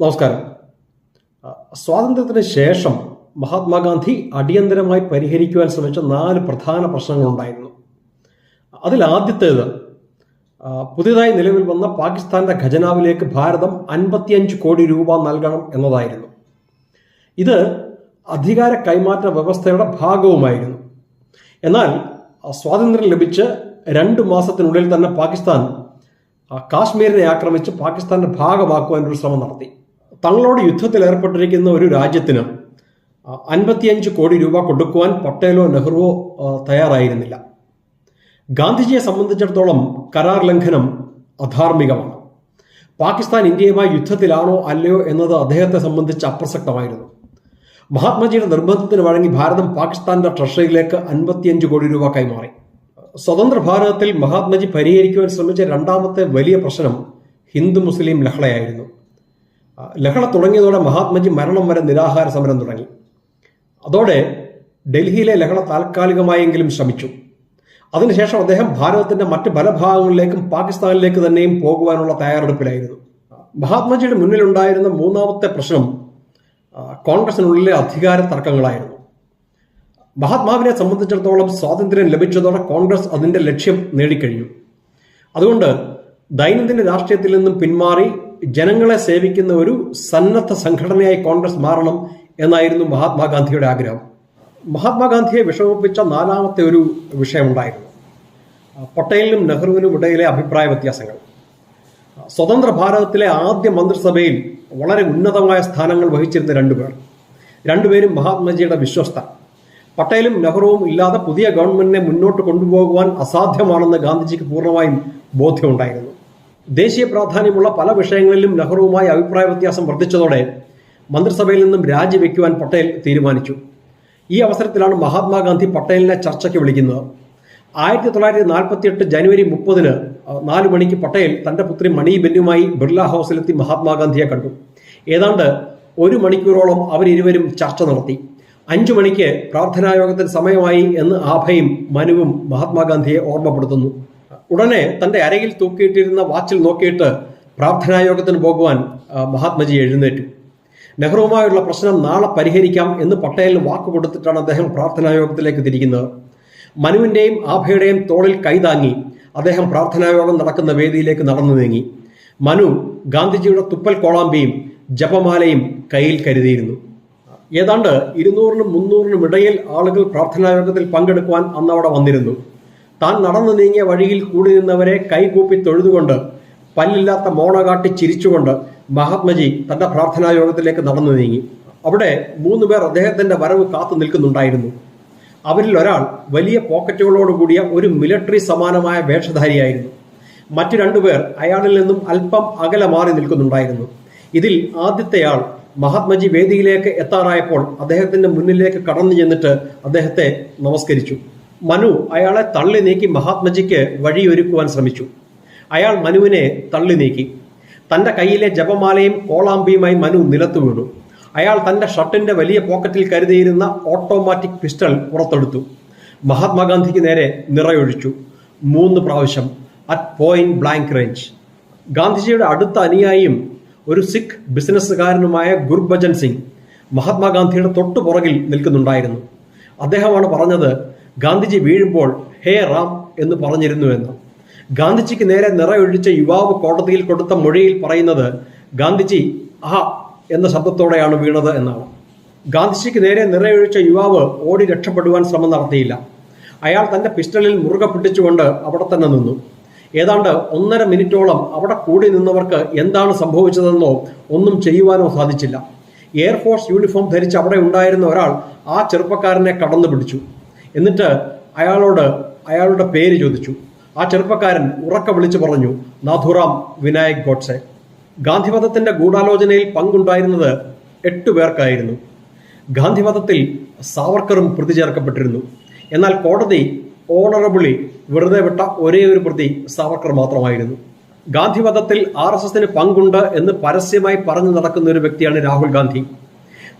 നമസ്കാരം. സ്വാതന്ത്ര്യത്തിന് ശേഷം മഹാത്മാഗാന്ധി അടിയന്തരമായി പരിഹരിക്കുവാൻ ശ്രമിച്ച നാല് പ്രധാന പ്രശ്നങ്ങളുണ്ടായിരുന്നു. അതിൽ ആദ്യത്തേത് പുതിയതായി നിലവിൽ വന്ന പാകിസ്ഥാന്റെ ഖജനാവിലേക്ക് ഭാരതം അൻപത്തിയഞ്ച് കോടി രൂപ നൽകണം എന്നതായിരുന്നു. ഇത് അധികാര കൈമാറ്റ വ്യവസ്ഥയുടെ ഭാഗവുമായിരുന്നു. എന്നാൽ സ്വാതന്ത്ര്യം ലഭിച്ച് രണ്ട് മാസത്തിനുള്ളിൽ തന്നെ പാകിസ്ഥാൻ കാശ്മീരിനെ ആക്രമിച്ച് പാകിസ്ഥാന്റെ ഭാഗമാക്കുവാൻ ഒരു ശ്രമം നടത്തി. തങ്ങളോട് യുദ്ധത്തിൽ ഏർപ്പെട്ടിരിക്കുന്ന ഒരു രാജ്യത്തിന് അൻപത്തിയഞ്ച് കോടി രൂപ കൊടുക്കുവാൻ പട്ടേലോ നെഹ്റുവോ തയ്യാറായിരുന്നില്ല. ഗാന്ധിജിയെ സംബന്ധിച്ചിടത്തോളം കരാർ ലംഘനം അധാർമികമാണ്. പാകിസ്ഥാൻ ഇന്ത്യയുമായി യുദ്ധത്തിലാണോ അല്ലയോ എന്നത് അദ്ദേഹത്തെ സംബന്ധിച്ച് അപ്രസക്തമായിരുന്നു. മഹാത്മജിയുടെ നിർബന്ധത്തിന് വഴങ്ങി ഭാരതം പാകിസ്ഥാന്റെ ട്രഷറിയിലേക്ക് അൻപത്തിയഞ്ച് കോടി രൂപ കൈമാറി. സ്വതന്ത്ര ഭാരതത്തിൽ മഹാത്മജി പരിഹരിക്കുവാൻ ശ്രമിച്ച രണ്ടാമത്തെ വലിയ പ്രശ്നം ഹിന്ദു മുസ്ലിം ലഹളയായിരുന്നു. ലഹള തുടങ്ങിയതോടെ മഹാത്മജി മരണം വരെ നിരാഹാര സമരം തുടങ്ങി. അതോടെ ഡൽഹിയിലെ ലഹള താൽക്കാലികമായെങ്കിലും ശ്രമിച്ചു. അതിനുശേഷം അദ്ദേഹം ഭാരതത്തിന്റെ മറ്റ് പല ഭാഗങ്ങളിലേക്കും പാകിസ്ഥാനിലേക്ക് തന്നെയും പോകുവാനുള്ള തയ്യാറെടുപ്പിലായിരുന്നു. മഹാത്മജിയുടെ മുന്നിലുണ്ടായിരുന്ന മൂന്നാമത്തെ പ്രശ്നം കോൺഗ്രസിനുള്ളിലെ അധികാര തർക്കങ്ങളായിരുന്നു. മഹാത്മാവിനെ സംബന്ധിച്ചിടത്തോളം സ്വാതന്ത്ര്യം ലഭിച്ചതോടെ കോൺഗ്രസ് അതിന്റെ ലക്ഷ്യം നേടിക്കഴിഞ്ഞു. അതുകൊണ്ട് ദൈനംദിന രാഷ്ട്രീയത്തിൽ നിന്നും പിന്മാറി ജനങ്ങളെ സേവിക്കുന്ന ഒരു സന്നദ്ധ സംഘടനയായി കോൺഗ്രസ് മാറണം എന്നായിരുന്നു മഹാത്മാഗാന്ധിയുടെ ആഗ്രഹം. മഹാത്മാഗാന്ധിയെ വിഷമിപ്പിച്ച നാലാമത്തെ ഒരു വിഷയമുണ്ടായിരുന്നു. പട്ടേലിനും നെഹ്റുവിനും ഇടയിലെ അഭിപ്രായ വ്യത്യാസങ്ങൾ. സ്വതന്ത്ര ഭാരതത്തിലെ ആദ്യ മന്ത്രിസഭയിൽ വളരെ ഉന്നതമായ സ്ഥാനങ്ങൾ വഹിച്ചിരുന്ന രണ്ടുപേർ. രണ്ടുപേരും മഹാത്മജിയുടെ വിശ്വസ്ത. പട്ടേലും നെഹ്റുവും ഇല്ലാതെ പുതിയ ഗവൺമെന്റിനെ മുന്നോട്ട് കൊണ്ടുപോകുവാൻ അസാധ്യമാണെന്ന് ഗാന്ധിജിക്ക് പൂർണമായും ബോധ്യമുണ്ടായിരുന്നു. ദേശീയ പ്രാധാന്യമുള്ള പല വിഷയങ്ങളിലും നെഹ്റുവുമായി അഭിപ്രായ വ്യത്യാസം വർദ്ധിച്ചതോടെ മന്ത്രിസഭയിൽ നിന്നും രാജിവെക്കുവാൻ പട്ടേൽ തീരുമാനിച്ചു. ഈ അവസരത്തിലാണ് മഹാത്മാഗാന്ധി പട്ടേലിനെ ചർച്ചയ്ക്ക് വിളിക്കുന്നത്. ആയിരത്തി തൊള്ളായിരത്തി നാൽപ്പത്തി എട്ട് ജനുവരി മുപ്പതിന് നാല് മണിക്ക് പട്ടേൽ തന്റെ പുത്രി മണി ബെന്നുമായി ബിർള ഹൗസിലെത്തി മഹാത്മാഗാന്ധിയെ കണ്ടു. ഏതാണ്ട് ഒരു മണിക്കൂറോളം അവരിരുവരും ചർച്ച നടത്തി. അഞ്ചു മണിക്ക് പ്രാർത്ഥനായോഗത്തിന് സമയമായി എന്ന് ആഭയും മനുവും മഹാത്മാഗാന്ധിയെ ഓർമ്മപ്പെടുത്തുന്നു. ഉടനെ തന്റെ അരയിൽ തൂക്കിയിട്ടിരുന്ന വാച്ചിൽ നോക്കിയിട്ട് പ്രാർത്ഥനായോഗത്തിന് പോകുവാൻ മഹാത്മജി എഴുന്നേറ്റു. നെഹ്റുവുമായുള്ള പ്രശ്നം നാളെ പരിഹരിക്കാം എന്ന് പട്ടേലിന് വാക്ക് കൊടുത്തിട്ടാണ് അദ്ദേഹം പ്രാർത്ഥനായോഗത്തിലേക്ക് തിരിക്കുന്നത്. മനുവിന്റെയും ആഭയുടെയും തോളിൽ കൈതാങ്ങി അദ്ദേഹം പ്രാർത്ഥനായോഗം നടക്കുന്ന വേദിയിലേക്ക് നടന്നു നീങ്ങി. മനു ഗാന്ധിജിയുടെ തുപ്പൽ കോളാമ്പിയും ജപമാലയും കയ്യിൽ കരുതിയിരുന്നു. ഏതാണ്ട് ഇരുന്നൂറിനും മുന്നൂറിനും ഇടയിൽ ആളുകൾ പ്രാർത്ഥനായോഗത്തിൽ പങ്കെടുക്കുവാൻ അന്നവിടെ വന്നിരുന്നു. താൻ നടന്നു നീങ്ങിയ വഴിയിൽ കൂടി നിന്നവരെ കൈകൂപ്പി തൊഴുതുകൊണ്ട് പല്ലില്ലാത്ത മോണ കാട്ടി ചിരിച്ചുകൊണ്ട് മഹാത്മജി തന്റെ പ്രാർത്ഥനാ യോഗത്തിലേക്ക് നടന്നു നീങ്ങി. അവിടെ മൂന്ന് പേർ അദ്ദേഹത്തിന്റെ വരവ് കാത്തു നിൽക്കുന്നുണ്ടായിരുന്നു. അവരിൽ ഒരാൾ വലിയ പോക്കറ്റുകളോടുകൂടിയ ഒരു മിലിറ്ററി സമാനമായ വേഷധാരിയായിരുന്നു. മറ്റു രണ്ടുപേർ അയാളിൽ നിന്നും അല്പം അകലെ മാറി നിൽക്കുന്നുണ്ടായിരുന്നു. ഇതിൽ ആദ്യത്തെയാൾ മഹാത്മജി വേദിയിലേക്ക് എത്താറായപ്പോൾ അദ്ദേഹത്തിന്റെ മുന്നിലേക്ക് കടന്നു ചെന്നിട്ട് അദ്ദേഹത്തെ നമസ്കരിച്ചു. മനു അയാളെ തള്ളി നീക്കി മഹാത്മജിക്ക് വഴിയൊരുക്കുവാൻ ശ്രമിച്ചു. അയാൾ മനുവിനെ തള്ളി നീക്കി. തന്റെ കയ്യിലെ ജപമാലയും കോളാമ്പിയുമായി മനു നിലത്തു വീണു. അയാൾ തന്റെ ഷർട്ടിന്റെ വലിയ പോക്കറ്റിൽ കരുതിയിരുന്ന ഓട്ടോമാറ്റിക് പിസ്റ്റൾ പുറത്തെടുത്തു. മഹാത്മാഗാന്ധിക്ക് നേരെ നിറയൊഴിച്ചു. മൂന്ന് പ്രാവശ്യം അറ്റ് പോയിന്റ് ബ്ലാങ്ക് റേഞ്ച്. ഗാന്ധിജിയുടെ അടുത്ത അനുയായിയും ഒരു സിഖ് ബിസിനസ്സുകാരനുമായ ഗുർബജൻ സിംഗ് മഹാത്മാഗാന്ധിയുടെ തൊട്ടു പുറകിൽ നിൽക്കുന്നുണ്ടായിരുന്നു. അദ്ദേഹമാണ് പറഞ്ഞത് ഗാന്ധിജി വീഴുമ്പോൾ ഹേ റാം എന്ന് പറഞ്ഞിരുന്നുവെന്ന്. ഗാന്ധിജിക്ക് നേരെ നിറയൊഴിച്ച യുവാവ് കോടതിയിൽ കൊടുത്ത മൊഴിയിൽ പറയുന്നത് ഗാന്ധിജി അഹ എന്ന ശബ്ദത്തോടെയാണ് വീണത് എന്നാണ്. ഗാന്ധിജിക്ക് നേരെ നിറയൊഴിച്ച യുവാവ് ഓടി രക്ഷപ്പെടുവാൻ ശ്രമം നടത്തിയില്ല. അയാൾ തന്റെ പിസ്റ്റളിൽ മുറുകെ പിടിച്ചുകൊണ്ട് അവിടെ തന്നെ നിന്നു. ഏതാണ്ട് ഒന്നര മിനിറ്റോളം അവിടെ കൂടി നിന്നവർക്ക് എന്താണ് സംഭവിച്ചതെന്നോ ഒന്നും ചെയ്യുവാനോ സാധിച്ചില്ല. എയർഫോഴ്സ് യൂണിഫോം ധരിച്ച് അവിടെ ഉണ്ടായിരുന്ന ഒരാൾ ആ ചെറുപ്പക്കാരനെ കടന്നു പിടിച്ചു. എന്നിട്ട് അയാളോട് അയാളുടെ പേര് ചോദിച്ചു. ആ ചെറുപ്പക്കാരൻ ഉറക്ക വിളിച്ചു പറഞ്ഞു നാഥുറാം വിനായക് ഗോഡ്സെ. ഗാന്ധിവധത്തിന്റെ ഗൂഢാലോചനയിൽ പങ്കുണ്ടായിരുന്നത് എട്ടു പേർക്കായിരുന്നു. ഗാന്ധിവധത്തിൽ സാവർക്കറും പ്രതി ചേർക്കപ്പെട്ടിരുന്നു. എന്നാൽ കോടതി ഓണറബിളി വെറുതെ വിട്ട ഒരേ ഒരു പ്രതി സാവർക്കർ മാത്രമായിരുന്നു. ഗാന്ധിവധത്തിൽ ആർ എസ് എസിന് പങ്കുണ്ട് എന്ന് പരസ്യമായി പറഞ്ഞു നടക്കുന്ന ഒരു വ്യക്തിയാണ് രാഹുൽ ഗാന്ധി.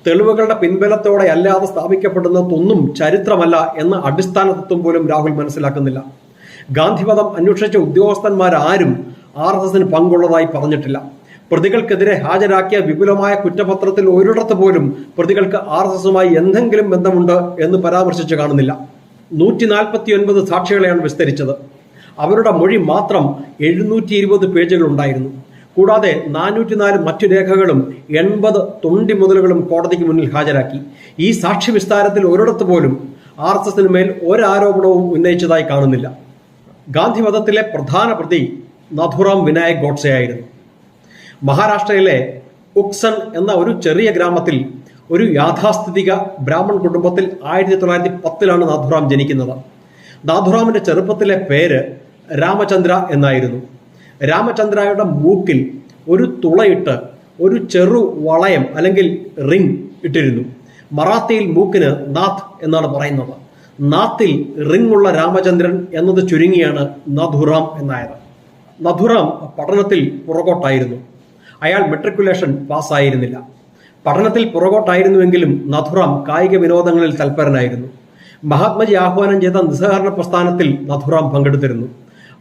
തെളിവുകളുടെ പിൻബലത്തോടെ അല്ലാതെ സ്ഥാപിക്കപ്പെടുന്നതൊന്നും ചരിത്രമല്ല എന്ന അടിസ്ഥാന തത്വം പോലും രാഹുൽ മനസ്സിലാക്കുന്നില്ല. ഗാന്ധിവധം അന്വേഷിച്ച ഉദ്യോഗസ്ഥന്മാരാരും ആർ എസ് എസിന് പങ്കുള്ളതായി പറഞ്ഞിട്ടില്ല. പ്രതികൾക്കെതിരെ ഹാജരാക്കിയ വിപുലമായ കുറ്റപത്രത്തിൽ ഒരിടത്ത് പോലും പ്രതികൾക്ക് ആർ എസ് എസുമായി എന്തെങ്കിലും ബന്ധമുണ്ട് എന്ന് പരാമർശിച്ച് കാണുന്നില്ല. നൂറ്റി നാൽപ്പത്തി ഒൻപത് സാക്ഷികളെയാണ് വിസ്തരിച്ചത്. അവരുടെ മൊഴി മാത്രം എഴുന്നൂറ്റി ഇരുപത് പേജുകൾ ഉണ്ടായിരുന്നു. കൂടാതെ നാനൂറ്റിനാല് മറ്റു രേഖകളും എൺപത് തൊണ്ടി മുതലുകളും കോടതിക്ക് മുന്നിൽ ഹാജരാക്കി. ഈ സാക്ഷി വിസ്താരത്തിൽ ഒരിടത്ത് പോലും ആർ എസ് എസിന് മേൽ ഒരാരോപണവും ഉന്നയിച്ചതായി കാണുന്നില്ല. ഗാന്ധിവധത്തിലെ പ്രധാന പ്രതി നഥുറാം വിനായക് ഗോഡ്സെ ആയിരുന്നു മഹാരാഷ്ട്രയിലെ ഉക്സൺ എന്ന ഒരു ചെറിയ ഗ്രാമത്തിൽ ഒരു യാഥാസ്ഥിതിക ബ്രാഹ്മൺ കുടുംബത്തിൽ ആയിരത്തി തൊള്ളായിരത്തി പത്തിലാണ് നാഥുറാം ജനിക്കുന്നത്. നാഥുറാമിന്റെ ചെറുപ്പത്തിലെ പേര് രാമചന്ദ്ര എന്നായിരുന്നു. രാമചന്ദ്രയുടെ മൂക്കിൽ ഒരു തുളയിട്ട് ഒരു ചെറു വളയം അല്ലെങ്കിൽ റിംഗ് ഇട്ടിരുന്നു. മറാത്തിയിൽ മൂക്കിന് നാഥ് എന്നാണ് പറയുന്നത്. നാത്തിൽ റിംഗ് ഉള്ള രാമചന്ദ്രൻ എന്നത് ചുരുങ്ങിയാണ് നധുറാം എന്നായത്. നധുറാം പഠനത്തിൽ പുറകോട്ടായിരുന്നു. അയാൾ മെട്രിക്കുലേഷൻ പാസ്സായിരുന്നില്ല. പഠനത്തിൽ പുറകോട്ടായിരുന്നുവെങ്കിലും നധുറാം കായിക വിനോദങ്ങളിൽ തൽപരനായിരുന്നു. മഹാത്മജി ആഹ്വാനം ചെയ്ത നിസ്സഹകരണ പ്രസ്ഥാനത്തിൽ നധുറാം പങ്കെടുത്തിരുന്നു.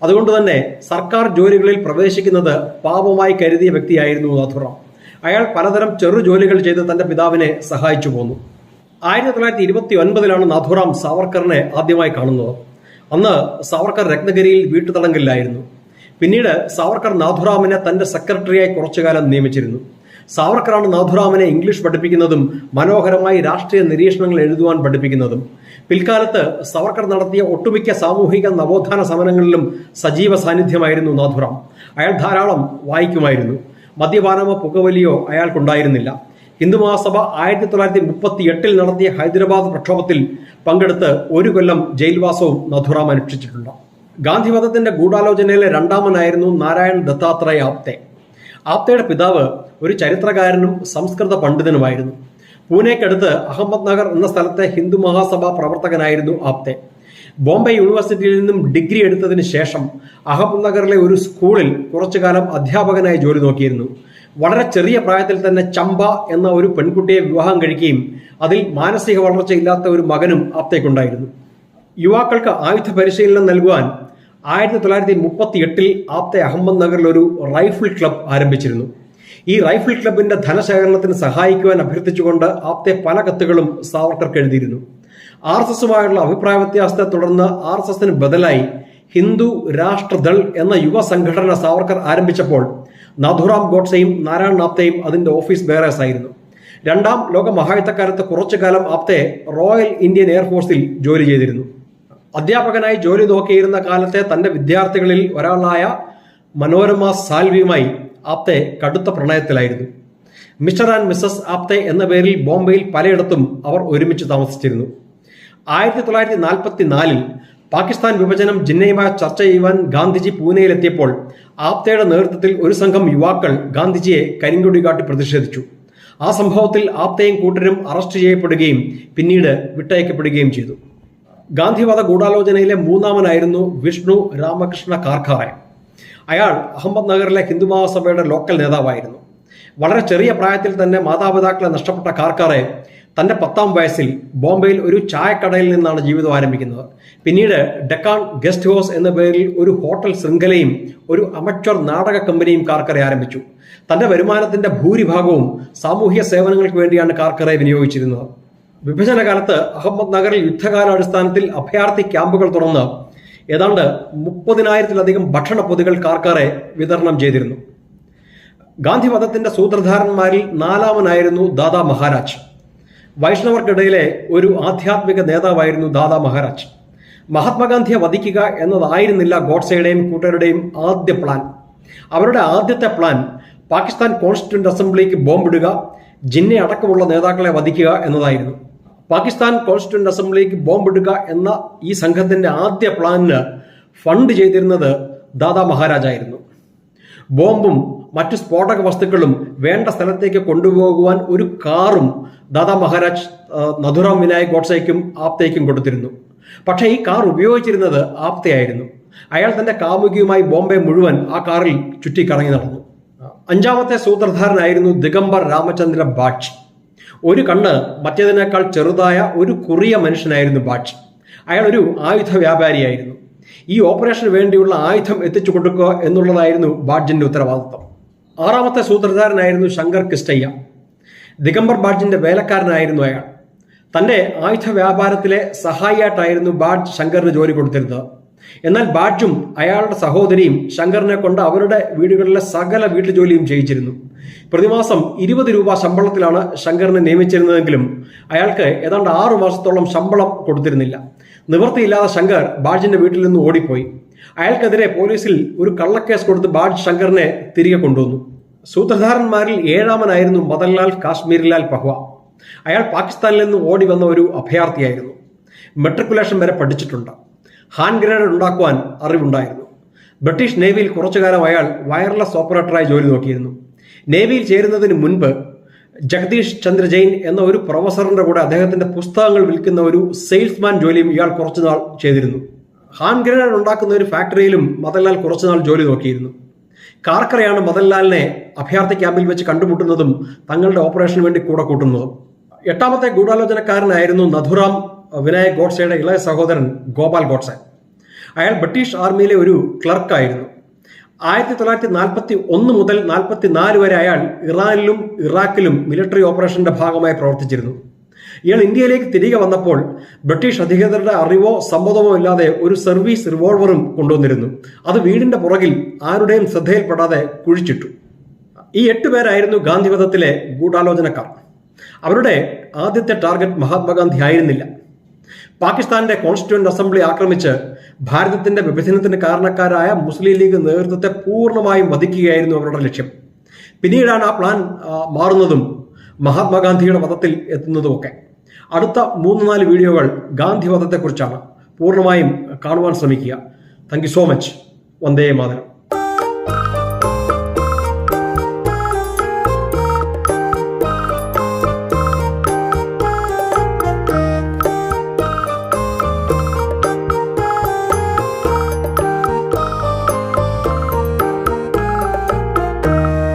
അതുകൊണ്ട് തന്നെ സർക്കാർ ജോലികളിൽ പ്രവേശിക്കുന്നത് പാപമായി കരുതിയ വ്യക്തിയായിരുന്നു നാഥുറാം അയാൾ പലതരം ചെറു ജോലികൾ ചെയ്ത് തന്റെ പിതാവിനെ സഹായിച്ചു പോന്നു. ആയിരത്തി തൊള്ളായിരത്തി ഇരുപത്തി ഒൻപതിലാണ് നാഥുറാം സാവർക്കറിനെ ആദ്യമായി കാണുന്നത്. അന്ന് സാവർക്കർ രത്നഗിരിയിൽ വീട്ടുതടങ്കലിലായിരുന്നു. പിന്നീട് സാവർക്കർ നാഥുറാമിനെ തന്റെ സെക്രട്ടറിയായി കുറച്ചുകാലം നിയമിച്ചിരുന്നു. സാവർക്കറാണ് നാഥുറാമനെ ഇംഗ്ലീഷ് പഠിപ്പിക്കുന്നതും മനോഹരമായി രാഷ്ട്രീയ നിരീക്ഷണങ്ങൾ എഴുതുവാൻ പഠിപ്പിക്കുന്നതും. പിൽക്കാലത്ത് സവർക്കർ നടത്തിയ ഒട്ടുമിക്ക സാമൂഹിക നവോത്ഥാന സമരങ്ങളിലും സജീവ സാന്നിധ്യമായിരുന്നു നാഥുറാം. അയാൾ ധാരാളം വായിക്കുമായിരുന്നു. മദ്യപാനമോ പുകവലിയോ അയാൾക്കുണ്ടായിരുന്നില്ല. ഹിന്ദു മഹാസഭ ആയിരത്തി തൊള്ളായിരത്തി മുപ്പത്തി എട്ടിൽ നടത്തിയ ഹൈദരാബാദ് പ്രക്ഷോഭത്തിൽ പങ്കെടുത്ത് ഒരു കൊല്ലം ജയിൽവാസവും നഥുറാം അനുഷ്ഠിച്ചിട്ടുണ്ട്. ഗാന്ധിവധത്തിന്റെ ഗൂഢാലോചനയിലെ രണ്ടാമനായിരുന്നു നാരായൺ ദത്താത്രേയ ആപ്തെ ആപ്തയുടെ പിതാവ് ഒരു ചരിത്രകാരനും സംസ്കൃത പണ്ഡിതനുമായിരുന്നു. പൂനെക്കടുത്ത് അഹമ്മദ് നഗർ എന്ന സ്ഥലത്തെ ഹിന്ദു മഹാസഭ പ്രവർത്തകനായിരുന്നു ആപ്തെ. ബോംബെ യൂണിവേഴ്സിറ്റിയിൽ നിന്നും ഡിഗ്രി എടുത്തതിന് ശേഷം അഹമ്മദ് നഗറിലെ ഒരു സ്കൂളിൽ കുറച്ചു കാലം അധ്യാപകനായി ജോലി നോക്കിയിരുന്നു. വളരെ ചെറിയ പ്രായത്തിൽ തന്നെ ചമ്പ എന്ന ഒരു പെൺകുട്ടിയെ വിവാഹം കഴിക്കുകയും അതിൽ മാനസിക വളർച്ച ഇല്ലാത്ത ഒരു മകനും ആപ്തേക്കുണ്ടായിരുന്നു യുവാക്കൾക്ക് ആയുധ പരിശീലനം നൽകുവാൻ ആയിരത്തി തൊള്ളായിരത്തി മുപ്പത്തി എട്ടിൽ ആപ്തെ അഹമ്മദ് നഗറിൽ ഒരു റൈഫിൾ ക്ലബ് ആരംഭിച്ചിരുന്നു. ഈ റൈഫിൾ ക്ലബിന്റെ ധനശേഖരണത്തിന് സഹായിക്കുവാൻ അഭ്യർത്ഥിച്ചുകൊണ്ട് ആപ്തെ പല കത്തുകളും സാവർക്കർക്ക് എഴുതിയിരുന്നു. ആർ എസ് എസുമായുള്ള അഭിപ്രായ വ്യത്യാസത്തെ തുടർന്ന് ആർ എസ് എസിന് ബദലായി ഹിന്ദു രാഷ്ട്രദൾ എന്ന യുവ സംഘടന സാവർക്കർ ആരംഭിച്ചപ്പോൾ നാഥുറാം ഗോഡ്സെയും നാരായൺ ആപ്തയും അതിന്റെ ഓഫീസ് ബെയറേഴ്സ് ആയിരുന്നു. രണ്ടാം ലോക മഹായുദ്ധക്കാലത്ത് കുറച്ചു കാലം ആപ്തെ റോയൽ ഇന്ത്യൻ എയർഫോഴ്സിൽ ജോലി ചെയ്തിരുന്നു. അധ്യാപകനായി ജോലി നോക്കിയിരുന്ന കാലത്തെ തന്റെ വിദ്യാർത്ഥികളിൽ ഒരാളായ മനോരമ സാൽവിയുമായി ആപ്തെ കടുത്ത പ്രണയത്തിലായിരുന്നു. മിസ്റ്റർ ആൻഡ് മിസ്സസ് ആപ്തെ എന്ന പേരിൽ ബോംബെയിൽ പലയിടത്തും അവർ ഒരുമിച്ച് താമസിച്ചിരുന്നു. ആയിരത്തി തൊള്ളായിരത്തി നാൽപ്പത്തി നാലിൽ പാകിസ്ഥാൻ വിഭജനം ജിന്നയുമായി ചർച്ച ചെയ്യുവാൻ ഗാന്ധിജി പൂനെയിലെത്തിയപ്പോൾ ആപ്തയുടെ നേതൃത്വത്തിൽ ഒരു സംഘം യുവാക്കൾ ഗാന്ധിജിയെ കരിങ്കൊടി കാട്ടി പ്രതിഷേധിച്ചു. ആ സംഭവത്തിൽ ആപ്തയും കൂട്ടരും അറസ്റ്റ് ചെയ്യപ്പെടുകയും പിന്നീട് വിട്ടയക്കപ്പെടുകയും ചെയ്തു. ഗാന്ധിവാദ ഗൂഢാലോചനയിലെ മൂന്നാമനായിരുന്നു വിഷ്ണു രാമകൃഷ്ണ കാർഖാറെ അയാൾ അഹമ്മദ് നഗറിലെ ഹിന്ദു മഹാസഭയുടെ ലോക്കൽ നേതാവായിരുന്നു. വളരെ ചെറിയ പ്രായത്തിൽ തന്നെ മാതാപിതാക്കളെ നഷ്ടപ്പെട്ട കാർക്കാറെ തന്റെ പത്താം വയസ്സിൽ ബോംബെയിൽ ഒരു ചായക്കടയിൽ നിന്നാണ് ജീവിതം ആരംഭിക്കുന്നത്. പിന്നീട് ഡെക്കാൻ ഗസ്റ്റ് ഹൗസ് എന്ന പേരിൽ ഒരു ഹോട്ടൽ ശൃംഖലയും ഒരു അമച്വർ നാടക കമ്പനിയും കാർക്കറെ ആരംഭിച്ചു. തന്റെ വരുമാനത്തിന്റെ ഭൂരിഭാഗവും സാമൂഹ്യ സേവനങ്ങൾക്ക് വേണ്ടിയാണ് കാർക്കറെ വിനിയോഗിച്ചിരുന്നത്. വിഭജന കാലത്ത് അഹമ്മദ് നഗറിൽ യുദ്ധകാലാടിസ്ഥാനത്തിൽ അഭയാർത്ഥി ക്യാമ്പുകൾ തുറന്ന് ഏതാണ്ട് മുപ്പതിനായിരത്തിലധികം ഭക്ഷണ പൊതികൾ കാർക്കാരെ വിതരണം ചെയ്തിരുന്നു. ഗാന്ധി മതത്തിന്റെ സൂത്രധാരന്മാരിൽ നാലാമനായിരുന്നു ദാദാ മഹാരാജ്. വൈഷ്ണവർക്കിടയിലെ ഒരു ആധ്യാത്മിക നേതാവായിരുന്നു ദാദാ മഹാരാജ്. മഹാത്മാഗാന്ധിയെ വധിക്കുക എന്നതായിരുന്നില്ല ഗോഡ്സയുടെയും കൂട്ടരുടെയും ആദ്യ പ്ലാൻ. അവരുടെ ആദ്യത്തെ പ്ലാൻ പാകിസ്ഥാൻ കോൺസ്റ്റിറ്റ്യൂന്റ് അസംബ്ലിക്ക് ബോംബിടുക ജിന്നെ അടക്കമുള്ള നേതാക്കളെ വധിക്കുക എന്നതായിരുന്നു. പാകിസ്ഥാൻ കോൺസ്റ്റിറ്റ്യൂന്റ് അസംബ്ലിക്ക് ബോംബിടുക എന്ന ഈ സംഘത്തിന്റെ ആദ്യ പ്ലാനിന് ഫണ്ട് ചെയ്തിരുന്നത് ദാദാ മഹാരാജായിരുന്നു. ബോംബും മറ്റു സ്ഫോടക വസ്തുക്കളും വേണ്ട സ്ഥലത്തേക്ക് കൊണ്ടുപോകുവാൻ ഒരു കാറും ദാദാ മഹാരാജ് നഥുറാം വിനായക് ഗോഡ്സേക്കും ആപ്തേക്കും കൊടുത്തിരുന്നു. പക്ഷേ ഈ കാർ ഉപയോഗിച്ചിരുന്നത് ആപ്തയായിരുന്നു. അയാൾ തന്റെ കാമുകിയുമായി ബോംബെ മുഴുവൻ ആ കാറിൽ ചുറ്റിക്കറങ്ങി നടന്നു. അഞ്ചാമത്തെ സൂത്രധാരനായിരുന്നു ദിഗംബർ രാമചന്ദ്ര ബാച്ച്. ഒരു കണ്ണ് മറ്റേതിനേക്കാൾ ചെറുതായ ഒരു കുറിയ മനുഷ്യനായിരുന്നു ബാക്ഷി. അയാൾ ഒരു ആയുധ വ്യാപാരിയായിരുന്നു. ഈ ഓപ്പറേഷന് വേണ്ടിയുള്ള ആയുധം എത്തിച്ചു കൊടുക്കുക എന്നുള്ളതായിരുന്നു ബാഡ്ജിന്റെ ഉത്തരവാദിത്വം. ആറാമത്തെ സൂത്രധാരനായിരുന്നു ശങ്കർ കിസ്റ്റയ്യ. ദിഗംബർ ബാഡ്ജിന്റെ വേലക്കാരനായിരുന്നു അയാൾ. തന്റെ ആയുധ വ്യാപാരത്തിലെ സഹായിയായിട്ടായിരുന്നു ബാഡ്ജ് ശങ്കറിന് ജോലി കൊടുത്തിരുന്നത്. എന്നാൽ ബാഡ്ജും അയാളുടെ സഹോദരിയും ശങ്കറിനെ കൊണ്ട് അവരുടെ വീടുകളിലെ സകല വീട്ടുജോലിയും ചെയ്യിച്ചിരുന്നു. പ്രതിമാസം ഇരുപത് രൂപ ശമ്പളത്തിലാണ് ശങ്കറിനെ നിയമിച്ചിരുന്നതെങ്കിലും അയാൾക്ക് ഏതാണ്ട് ആറു മാസത്തോളം ശമ്പളം കൊടുത്തിരുന്നില്ല. നിവൃത്തിയില്ലാതെ ശങ്കർ ബാഡ്ജിന്റെ വീട്ടിൽ നിന്ന് ഓടിപ്പോയി. അയാൾക്കെതിരെ പോലീസിൽ ഒരു കള്ളക്കേസ് കൊടുത്ത് ബാഡ്ജ് ശങ്കറിനെ തിരികെ കൊണ്ടുവന്നു. സൂത്രധാരന്മാരിൽ ഏഴാമനായിരുന്നു മദൻലാൽ കാശ്മീരിലാൽ പഹ്വ. അയാൾ പാകിസ്ഥാനിൽ നിന്ന് ഓടി വന്ന ഒരു അഭയാർത്ഥിയായിരുന്നു. മെട്രിക്കുലേഷൻ വരെ പഠിച്ചിട്ടുണ്ട്. ഹാൻഡ് ഗ്രനേഡ് ഉണ്ടാക്കുവാൻ അറിവുണ്ടായിരുന്നു. ബ്രിട്ടീഷ് നേവിയിൽ കുറച്ചു കാലം അയാൾ വയർലെസ് ഓപ്പറേറ്ററായി ജോലി നോക്കിയിരുന്നു. നേവിയിൽ ചേരുന്നതിന് മുൻപ് ജഗദീഷ് ചന്ദ്ര ജെയിൻ എന്ന ഒരു പ്രൊഫസറിന്റെ കൂടെ അദ്ദേഹത്തിന്റെ പുസ്തകങ്ങൾ വിൽക്കുന്ന ഒരു സെയിൽസ്മാൻ ജോലിയും ഇയാൾ കുറച്ചുനാൾ ചെയ്തിരുന്നു. ഹാൻ ഗ്രനേഡ് ഉണ്ടാക്കുന്ന ഒരു ഫാക്ടറിയിലും മദൻലാൽ കുറച്ചുനാൾ ജോലി നോക്കിയിരുന്നു. കാർക്കറയാണ് മദൻലാലിനെ അഭയാർത്ഥി ക്യാമ്പിൽ വെച്ച് കണ്ടുമുട്ടുന്നതും തങ്ങളുടെ ഓപ്പറേഷന് വേണ്ടി കൂടെ കൂട്ടുന്നതും. എട്ടാമത്തെ ഗൂഢാലോചനക്കാരനായിരുന്നു നഥുറാം വിനായക് ഗോഡ്സെയുടെ ഇളയ സഹോദരൻ ഗോപാൽ ഗോഡ്സെ. അയാൾ ബ്രിട്ടീഷ് ആർമിയിലെ ഒരു ക്ലർക്കായിരുന്നു ആയിരത്തി തൊള്ളായിരത്തി നാൽപ്പത്തി ഒന്ന് മുതൽ നാൽപ്പത്തി നാല് വരെ അയാൾ ഇറാനിലും ഇറാഖിലും മിലിറ്ററി ഓപ്പറേഷന്റെ ഭാഗമായി പ്രവർത്തിച്ചിരുന്നു. ഇയാൾ ഇന്ത്യയിലേക്ക് തിരികെ വന്നപ്പോൾ ബ്രിട്ടീഷ് അധികൃതരുടെ അറിവോ സമ്മതമോ ഇല്ലാതെ ഒരു സർവീസ് റിവോൾവറും കൊണ്ടുവന്നിരുന്നു. അത് വീടിന്റെ പുറകിൽ ആരുടെയും ശ്രദ്ധയിൽപ്പെടാതെ കുഴിച്ചിട്ടു. ഈ എട്ട് പേരായിരുന്നു ഗാന്ധിവധത്തിലെ ഗൂഢാലോചനക്കാർ. അവരുടെ ആദ്യത്തെ ടാർഗറ്റ് മഹാത്മാഗാന്ധി ആയിരുന്നില്ല. പാകിസ്ഥാന്റെ കോൺസ്റ്റിറ്റ്യൂന്റ് അസംബ്ലി ആക്രമിച്ച് ഭാരതത്തിന്റെ വിഭജനത്തിന് കാരണക്കാരായ മുസ്ലിം ലീഗ് നേതൃത്വത്തെ പൂർണമായും വധിക്കുകയായിരുന്നു അവരുടെ ലക്ഷ്യം. പിന്നീടാണ് ആ പ്ലാൻ മാറുന്നതും മഹാത്മാഗാന്ധിയുടെ വധത്തിൽ എത്തുന്നതുമൊക്കെ. അടുത്ത മൂന്ന് നാല് വീഡിയോകൾ ഗാന്ധി വധത്തെക്കുറിച്ചാണ്. പൂർണമായും കാണുവാൻ ശ്രമിക്കുക. Thank you so much Vande Mataram.